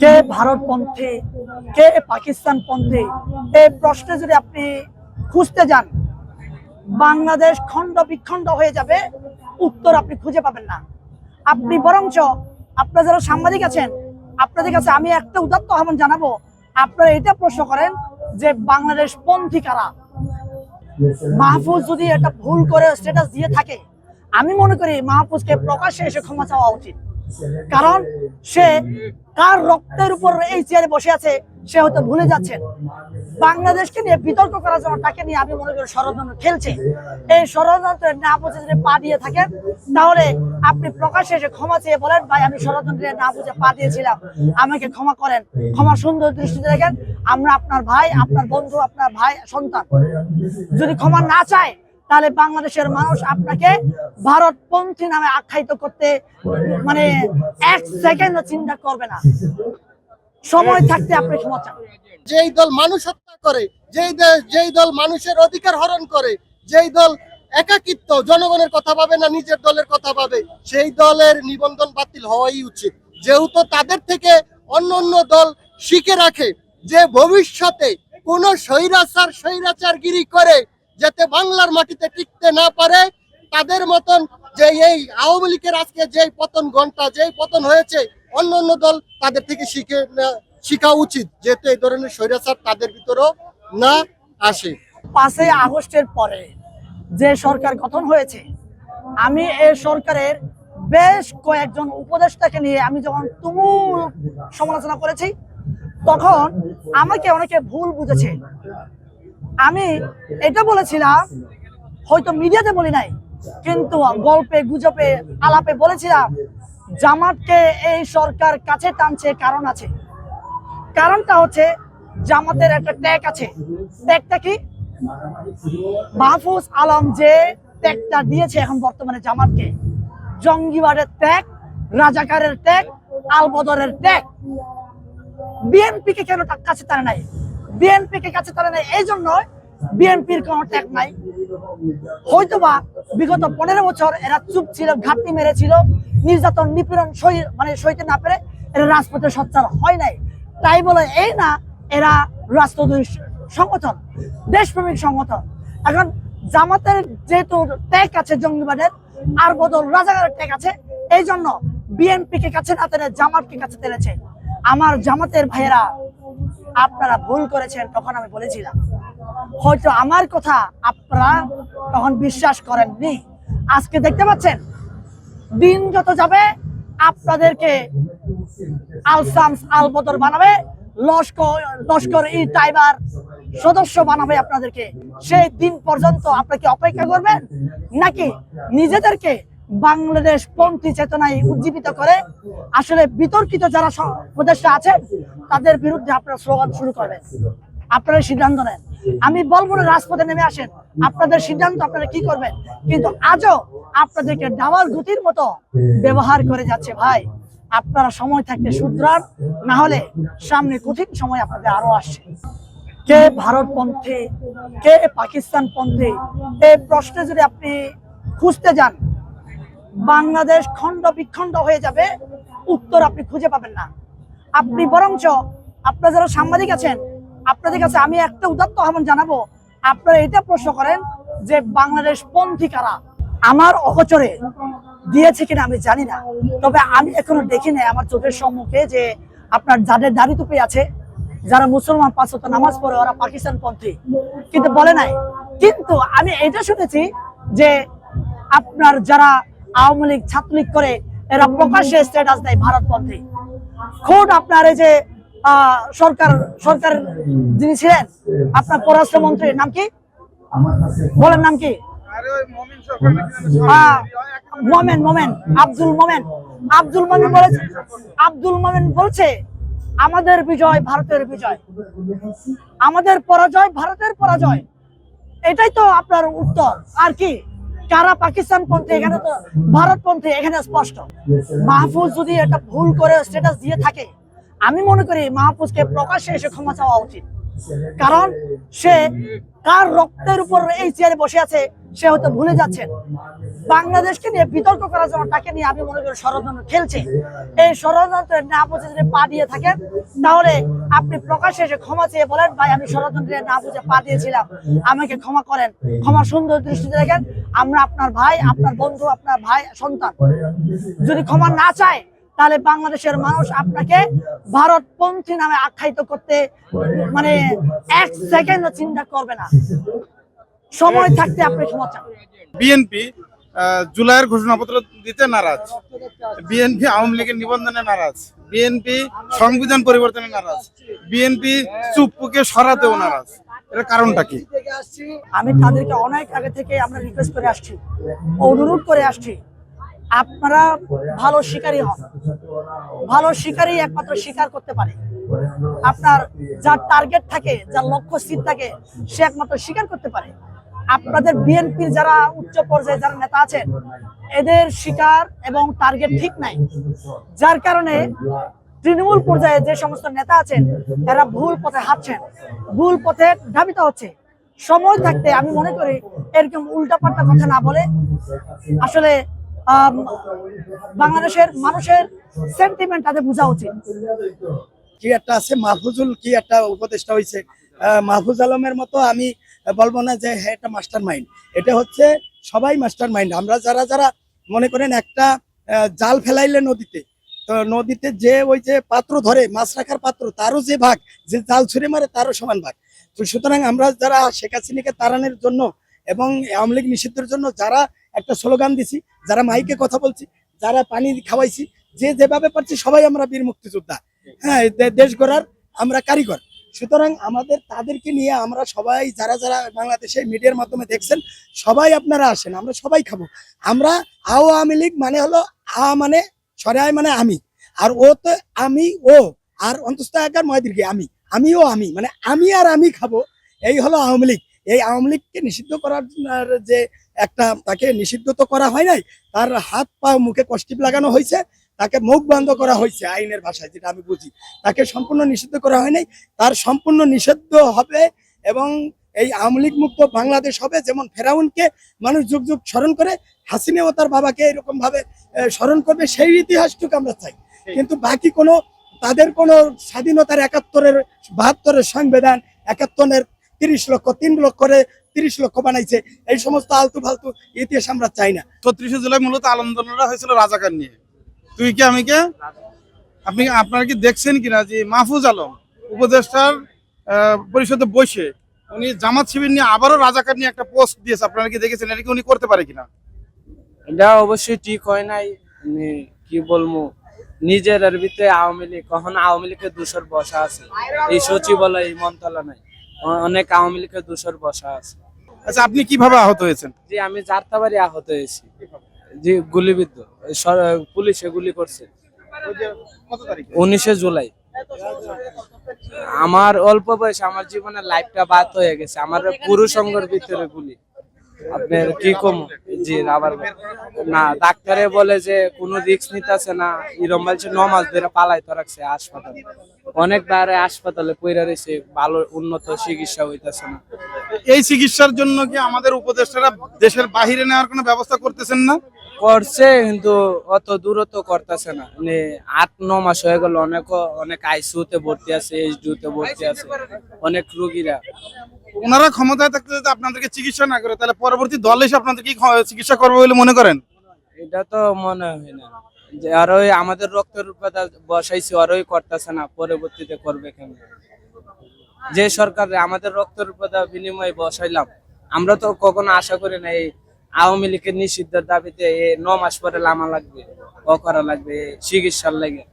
কে ভারতপন্থী, কে পাকিস্তানপন্থী এই প্রশ্নে যদি আপনি খুঁজতে যান, বাংলাদেশ খণ্ড বিখণ্ড হয়ে যাবে, উত্তর আপনি খুঁজে পাবেন না। আপনি বরঞ্চ আপনারা যারা সাংবাদিক আছেন, আপনাদের কাছে আমি একটা উদাত্ত আহ্বান জানাব, আপনারা এটা প্রশ্ন করেন যে বাংলাদেশ পন্থী কারা? মাহফুজ যদি এটা ভুল করে স্ট্যাটাস দিয়ে থাকে, আমি মনে করি মাহফুজকে প্রকাশ্যে এসে ক্ষমা চাওয়া উচিত। কারণ সে কার রক্তের উপর এই চেয়ারে বসে আছে, সে হয়তো ভুলে যাচ্ছেন বাংলাদেশকে নিয়ে বিতর্ক করার জন্য তাকে নিয়ে আমি মনে করি ষড়যন্ত্র খেলছে। এই ষড়যন্ত্রের না বুঝে যদি পা দিয়ে থাকেন, তাহলে আপনি প্রকাশ্যে এসে ক্ষমা চেয়ে বলেন, ভাই, আমি ষড়যন্ত্রের না বুঝে পা দিয়েছিলাম। আমাকে ক্ষমা করেন। ক্ষমা সুন্দর দৃষ্টিতে দেখেন, আমরা আপনার ভাই, আপনার বন্ধু, আপনার ভাই, সন্তান। যদি ক্ষমা না চায় তাহলে বাংলাদেশের মানুষ আপনাকে ভারতপন্থী নামে আখ্যায়িত করতে মানে এক সেকেন্ড চিন্তা করবে না। সময় থাকতে আপনি ক্ষমা যেই দল মানুষ হত্যা করে, যেই যেই দল মানুষের অধিকার হরণ করে, যেই দল একাকিত্ব, জনগণের কথা ভাবে না, নিজের দলের কথা ভাবে, সেই দলের নিবন্ধন বাতিল হওয়াই উচিত। যেহেতু তাদের থেকে অন্য অন্য দল শিখে রাখে যে ভবিষ্যতে কোন স্বৈরাচার, স্বৈরাচারগিরি করে যাতে বাংলার মাটিতে টিকতে না পারে, তাদের মতন যে এই আওয়ামী লীগের আজকে যেই পতন ঘণ্টা যেই পতন হয়েছে, অন্য অন্য দল তাদের থেকে শিখে শিখা উচিত, যেহেতু এই ধরনের স্বৈরাচার তাদের ভিতরেও না আসে। পাঁচই আগস্টের পরে যে সরকার গঠন হয়েছে, আমি এই সরকারের বেশ কয়েকজন উপদেষ্টাকে নিয়ে আমি যখন তুমুল সমালোচনা করেছি, তখন আমাকে অনেকে ভুল বুঝেছে। আমি এটা বলেছিলাম, হয়তো মিডিয়াতে বলি নাই, কিন্তু গল্পে, গুজবে, আলাপে বলেছিলাম, জামাতকে এই সরকার কাছে টানছে কারণ আছে। কারণটা হচ্ছে জামাতের একটা ট্যাগ আছে। ট্যাগটা কি? মাহফুজ আলম যে ট্যাগটা দিয়েছে এখন বর্তমানে জামাতকে, জঙ্গিবাদের ট্যাগ রাজাকারের ট্যাগ আলবদরের ট্যাগ বিএনপি কে কেন কাছে টানে নাই? বিএনপি কে কাছে টানে নাই এই জন্য বিএনপির কোনো ট্যাগ নাই। হয়তোবা বিগত পনেরো বছর এরা চুপ ছিল ঘাটতি মেরেছিল, নির্যাতন, নিপীড়ন, সই- মানে সইতে না পেরে এরা রাজপথে সচ্চার হয় নাই। তাই বলে এই না, এরা রাষ্ট্রদ্রোহী সংগঠন, দেশপ্রেমিক সংগঠন। এখন জামাতের যেহেতু ট্যাগ আছে জঙ্গিবাদের, আর বদল রাজাকারের ট্যাগ আছে, এই জন্য বিএনপি কে কাছে না টেনে জামাতকে কাছে টেনেছে আমার জামাতের ভাইয়েরা আপনারা ভুল করেছেন, তখন আমি বলেছিলাম। হয়তো আমার কথা আপনারা তখন বিশ্বাস করেননি। আজকে দেখতে পাচ্ছেন, দিন যত যাবে, আপনাদেরকে আলসামস আলবদর বানাবে, লস্কর লস্কর ই টাইবার সদস্য বানাবে আপনাদেরকে। সেই দিন পর্যন্ত আপনাকে অপেক্ষা করবেন? নাকি নিজেদেরকে বাংলাদেশ পন্থী চেতনায় উজ্জীবিত করে। আসলে বিতর্কিত যারা উপদেষ্টা আছেন তাদের বিরুদ্ধে আপনারা স্লোগান শুরু করবেন। আপনারা সিদ্ধান্ত নেন। আমি বলব না রাজপথে নেমে আসেন। আপনাদের সিদ্ধান্ত আপনারা কি করবেন? কিন্তু আজও আপনাদেরকে ডাওয়ার গতির মতো ব্যবহার করে যাচ্ছে ভাই। আপনারা সময় থাকতে শুধরান, না হলে সামনে কঠিন সময় আপনাদের আরও আসছে। কে ভারতপন্থী কে পাকিস্তানপন্থী এই প্রশ্নে যদি আপনি খুঁজতে যান বাংলাদেশ খণ্ড বিখণ্ড হয়ে যাবে, উত্তর আপনি খুঁজে পাবেন না। আপনি বরঞ্চ আপনারা যারা সাংবাদিক আছেন, আপনাদের কাছে আমি একটা উদাত্ত আহ্বান জানাব, আপনারা এটা প্রশ্ন করেন যে বাংলাদেশ পন্থী কারা? আমার অগচরে দিয়েছে কিনা আমি জানি না, তবে আমি এখনও দেখি আমার চোখের সম্মুখে যে আপনার যাদের দাড়ি টুপি আছে, যারা মুসলমান পাঁচ নামাজ পড়ে, ওরা পাকিস্তান পন্থী। কিন্তু বলে নাই। কিন্তু আমি এটা শুনেছি যে আপনার যারা আওয়ামী লীগ ছাত্রলীগ করে এরা প্রকাশ্যে স্ট্যাটাস দেয় ভারতপন্থী খোদ আপনার এই যে আহ, সরকার সরকার যিনি ছিলেন আপনার পররাষ্ট্রমন্ত্রীর নাম কি? বলেন নাম কি? মোমেন মোমেন আব্দুল মোমেন। আব্দুল মোমেন বলেছে আব্দুল মোমেন বলছে আমাদের বিজয় ভারতের বিজয়। আমাদের পরাজয় ভারতের পরাজয়। এটাই তো আপনার উত্তর। আর কি? কারা পাকিস্তান পন্থী এখানে তো ভারত পন্থী এখানে স্পষ্ট। মাহফুজ যদি একটা ভুল করে স্ট্যাটাস দিয়ে থাকে, আমি মনে করি মাহফুজকে প্রকাশ্যে এসে ক্ষমা চাওয়া উচিত। কারণ সে কার রক্তের উপর এই চেয়ারে বসে আছে, সে হয়তো ভুলে যাচ্ছেন বাংলাদেশকে নিয়ে বিতর্ক করার জন্য তাকে নিয়ে আমি মনে করি ষড়যন্ত্র খেলছে। এই ষড়যন্ত্রের না বুঝে যদি পা দিয়ে থাকেন, তাহলে আপনি প্রকাশ্যে এসে ক্ষমা চেয়ে বলেন, ভাই, আমি ষড়যন্ত্রে না বুঝে পা দিয়েছিলাম। আমাকে ক্ষমা করেন। ক্ষমা সুন্দর দৃষ্টিতে দেখেন, আমরা আপনার ভাই, আপনার বন্ধু, আপনার ভাই, সন্তান। যদি ক্ষমা না চায় তাহলে বাংলাদেশের মানুষ আপনাকে ভারতপন্থী নামে আখ্যায়িত করতে মানে এক সেকেন্ডও চিন্তা করবে না। সময় থাকতে আপনি ক্ষমা চান। বিএনপি জুলাইয়ের ঘোষণাপত্র দিতে নারাজ। বিএনপি আওয়ামী লীগের নিবন্ধনে নারাজ। বিএনপি সংবিধান পরিবর্তনে নারাজ। বিএনপি চুপ্পুকে সরাতেও নারাজ। এর কারণটা কি? আমি তাদেরকে অনেক আগে থেকে আমরা রিকোয়েস্ট করে আসছি। অনুরোধ করে আসছি। আপনারা ভালো শিকারী হন। ভালো শিকারী একমাত্র শিকার করতে পারে। আপনার যার টার্গেট থাকে, যার লক্ষ্য স্থির থাকে, সে একমাত্র শিকার করতে পারে। আপনাদের বিএনপির যারা উচ্চ পর্যায়ে যারা নেতা আছেন, এদের শিকার এবং টার্গেট ঠিক নাই। যার কারণে তৃণমূল পর্যায়ে যে সমস্ত নেতা আছেন এরা ভুল পথে হাঁটছেন, ভুল পথে ধাবিত হচ্ছে। সময় থাকতে আমি মনে করি এরকম উল্টাপাল্টা কথা না বলে আসলে বাংলাদেশের মানুষের সেন্টিমেন্ট তাদের বোঝা উচিত। কি একটা আছে? মাহফুজুল কি একটা উপদেষ্টা হয়েছে মাহফুজ আলমের মতো আমি বলব না যে হ্যাঁ এটা মাস্টার মাইন্ড এটা হচ্ছে সবাই মাস্টার মাইন্ড আমরা যারা যারা মনে করেন একটা জাল ফেলাইলে নদীতে, তো নদীতে যে ওই যে পাত্র ধরে, মাছ রাখার পাত্র, তারও যে ভাগ, যে জাল ছুঁড়ে মারে, তারও সমান ভাগ। তো সুতরাং আমরা যারা শেখ হাসিনাকে তাড়ানোর জন্য এবং আওয়ামী লীগ নিষিদ্ধের জন্য যারা একটা স্লোগান দিছি, যারা মাইকে কথা বলছি, যারা পানি খাওয়াইছি, যে যেভাবে পারছি সবাই আমরা বীর মুক্তিযোদ্ধা। হ্যাঁ দেশ গড়ার আমরা কারিগর। সুতরাং আমাদের, তাদেরকে নিয়ে আমরা সবাই যারা যারা বাংলাদেশে মিডিয়ার মাধ্যমে দেখছেন, সবাই আপনারা আসেন, আমরা সবাই খাব। আমরা আওয়ামী লীগ মানে হলো আ মানে সরাই মানে আমি। আর ও তো আমি ও, আর অন্তস্থ আকার ময়দিরকে আমি। আমিও আমি মানে আমি আর আমি খাব, এই হলো আওয়ামী লীগ। এই আওয়ামী লীগকে নিষিদ্ধ করার যে একটা তাকে নিষিদ্ধ তো করা হয় নাই তার হাত পা মুখে কষ্টিপ লাগানো হয়েছে তাকে মুখ বন্ধ করা হয়েছে আইনের ভাষায় যেটা আমি বুঝি। তাকে সম্পূর্ণ নিষিদ্ধ করা হয় নাই তার সম্পূর্ণ নিষিদ্ধ হবে এবং এই আওয়ামী লীগ মুক্ত বাংলাদেশ হবে যেমন ফেরাউনকে মানুষ যুগ যুগ স্মরণ করে হাসিনাও তার বাবাকে এরকম ভাবে স্মরণ করবে সেই ইতিহাসটুকু আমরা চাই। কিন্তু বাকি কোনো তাদের কোনো স্বাধীনতার একাত্তরের বাহাত্তরের সংবিধান একাত্তরের তিরিশ লক্ষ তিন লক্ষ করে তিরিশ লক্ষ বানাইছে। এই সমস্ত আলতু ফালতু ইতিহাস আমরা চাই না। ছত্রিশে জুলাই মূলত আন্দোলনটা হয়েছিল রাজাকার নিয়ে। তুই কি আমি কে? আপনি আপনারা কি দেখছেন কিনা যে মাহফুজ আলম উপদেষ্টার পরিষদে বসে উনি জামাত শিবির নিয়ে আবারও রাজাকার নিয়ে একটা পোস্ট দিয়েছে। আপনারা কি দেখেছেন? এটা কি উনি করতে পারে কিনা? এটা অবশ্যই ঠিক হয় নাই। কি বলব? নিজের ভিতরে আওয়ামী লীগ কখন আওয়ামী লীগের দূষর বসা আছে। এই সচিবালয় এই মন্ত্রণালয় অনেক আওয়ামী লীগের দূষর বসা আছে। আচ্ছা আপনি কীভাবে আহত হয়েছেন? যে আমি যাত্রাবাড়ি আহত হয়েছি। যে গুলিবিদ্ধ। পুলিশে গুলি করছে। উনিশে জুলাই। আমার অল্প বয়সে আমার জীবনের লাইফটা বাদ হয়ে গেছে। আমার পুরুষ সঙ্গের ভিতরে গুলি। আপনার কি কম? জি আবার না ডাক্তারে বলে যে কোনো রিস্ক নিতেছে না। এরম বলছে ন মাস ধরে পালাইতে রাখছে হাসপাতালে। অনেক বাইরে হাসপাতালে পইরা রয়েছে ভালো উন্নত চিকিৎসা হইতেছে না। এই চিকিৎসার জন্য কি আমাদের উপদেষ্টারা দেশের বাহিরে নেওয়ার কোনো ব্যবস্থা করতেছেন না? করছে কিন্তু অত দূরত্ব করতেছে না। মানে আট ন মাস হয়ে গেল অনেক অনেক আইসিউতে ভর্তি আছে এইচডিউতে ভর্তি আছে অনেক রুগীরা। ওনারা ক্ষমতায় থাকতে যদি আপনাদেরকে চিকিৎসা না করে তাহলে পরবর্তী দল এসে আপনাদের কি চিকিৎসা করবে বলে মনে করেন? এটা তো মনে হয় না। যে আমাদের রক্তের উপাদা বসাইছে, আর করতেছে না, পরবর্তীতে করবে কেন যে সরকার আমাদের রক্তের উপাদা বিনিময়ে বসাইলাম, আমরা তো কখনো আশা করি না এই আওয়ামী লীগের নিষিদ্ধের দাবিতে এ ন মাস পরে লামা লাগবে, ও করা লাগবে, চিকিৎসার লাগে।